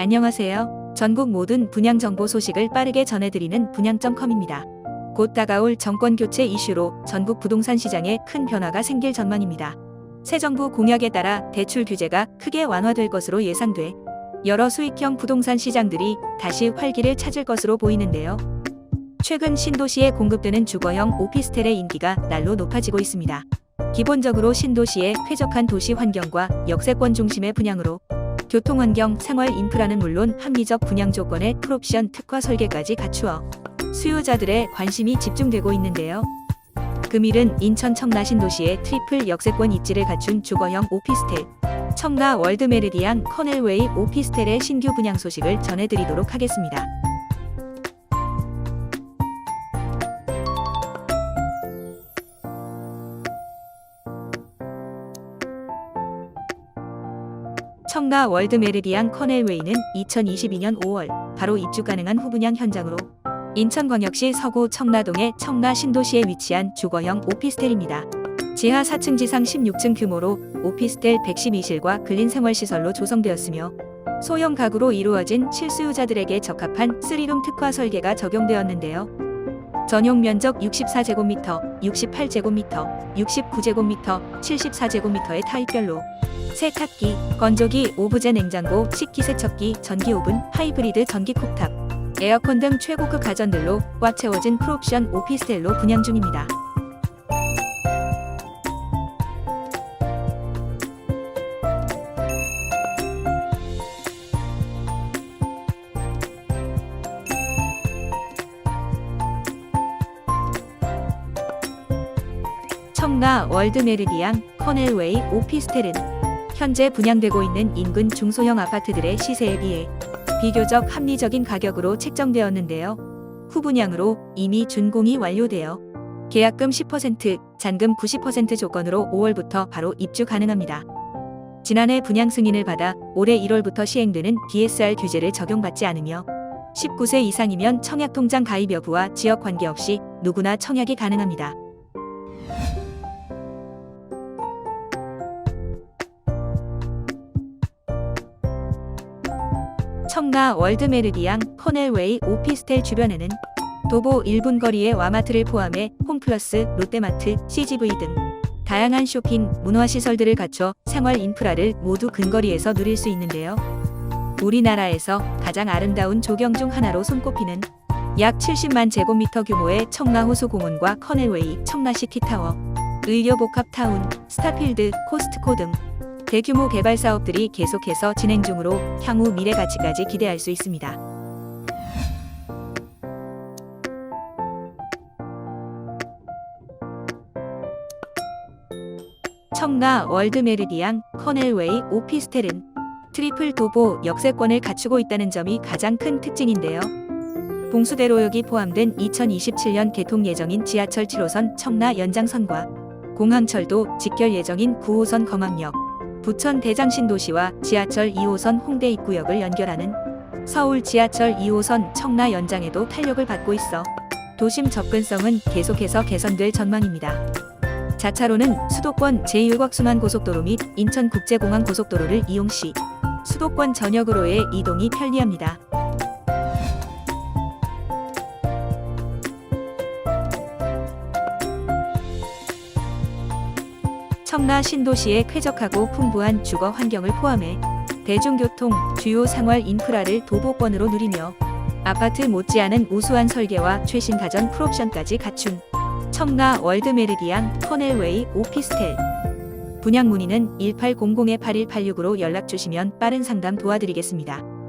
안녕하세요. 전국 모든 분양 정보 소식을 빠르게 전해드리는 분양.com입니다. 곧 다가올 정권 교체 이슈로 전국 부동산 시장에 큰 변화가 생길 전망입니다. 새 정부 공약에 따라 대출 규제가 크게 완화될 것으로 예상돼 여러 수익형 부동산 시장들이 다시 활기를 찾을 것으로 보이는데요. 최근 신도시에 공급되는 주거형 오피스텔의 인기가 날로 높아지고 있습니다. 기본적으로 신도시의 쾌적한 도시 환경과 역세권 중심의 분양으로 교통환경, 생활 인프라는 물론 합리적 분양 조건의 풀옵션 특화 설계까지 갖추어 수요자들의 관심이 집중되고 있는데요. 금일은 인천 청라 신도시의 트리플 역세권 입지를 갖춘 주거형 오피스텔 청라 월드메르디안 커넬웨이 오피스텔의 신규 분양 소식을 전해드리도록 하겠습니다. 청라 월드메르디안 커넬웨이는 2022년 5월 바로 입주 가능한 후분양 현장으로 인천광역시 서구 청라동의 청라 신도시에 위치한 주거형 오피스텔입니다. 지하 4층 지상 16층 규모로 오피스텔 112실과 근린 생활시설로 조성되었으며 소형 가구로 이루어진 실수요자들에게 적합한 3룸 특화 설계가 적용되었는데요. 전용 면적 64제곱미터, 68제곱미터, 69제곱미터, 74제곱미터의 타입별로 세탁기, 건조기, 오브제 냉장고, 식기세척기, 전기 오븐, 하이브리드 전기 쿡탑, 에어컨 등 최고급 가전들로 꽉 채워진 풀옵션 오피스텔로 분양 중입니다. 청라 월드메르디앙 커넬웨이 오피스텔은 현재 분양되고 있는 인근 중소형 아파트들의 시세에 비해 비교적 합리적인 가격으로 책정되었는데요. 후분양으로 이미 준공이 완료되어 계약금 10%, 잔금 90% 조건으로 5월부터 바로 입주 가능합니다. 지난해 분양 승인을 받아 올해 1월부터 시행되는 BSR 규제를 적용받지 않으며 19세 이상이면 청약 통장 가입 여부와 지역 관계없이 누구나 청약이 가능합니다. 청라 월드메르디앙 커넬웨이 오피스텔 주변에는 도보 1분 거리의 와마트를 포함해 홈플러스, 롯데마트, CGV 등 다양한 쇼핑, 문화시설들을 갖춰 생활 인프라를 모두 근거리에서 누릴 수 있는데요. 우리나라에서 가장 아름다운 조경 중 하나로 손꼽히는 약 70만 제곱미터 규모의 청라호수공원과 커넬웨이, 청라시티타워, 의료복합타운, 스타필드, 코스트코 등 대규모 개발 사업들이 계속해서 진행 중으로 향후 미래 가치까지 기대할 수 있습니다. 청라 월드메르디앙 커넬웨이 오피스텔은 트리플 도보 역세권을 갖추고 있다는 점이 가장 큰 특징인데요. 봉수대로역이 포함된 2027년 개통 예정인 지하철 7호선 청라 연장선과 공항철도 직결 예정인 9호선 검암역, 부천 대장신도시와 지하철 2호선 홍대 입구역을 연결하는 서울 지하철 2호선 청라 연장에도 탄력을 받고 있어 도심 접근성은 계속해서 개선될 전망입니다. 자차로는 수도권 제1곽순환 고속도로 및 인천국제공항 고속도로를 이용 시 수도권 전역으로의 이동이 편리합니다. 청라 신도시의 쾌적하고 풍부한 주거 환경을 포함해 대중교통, 주요 생활 인프라를 도보권으로 누리며 아파트 못지않은 우수한 설계와 최신 가전 풀옵션까지 갖춘 청라 월드메르디안 커넬웨이 오피스텔 분양 문의는 1800-8186으로 연락 주시면 빠른 상담 도와드리겠습니다.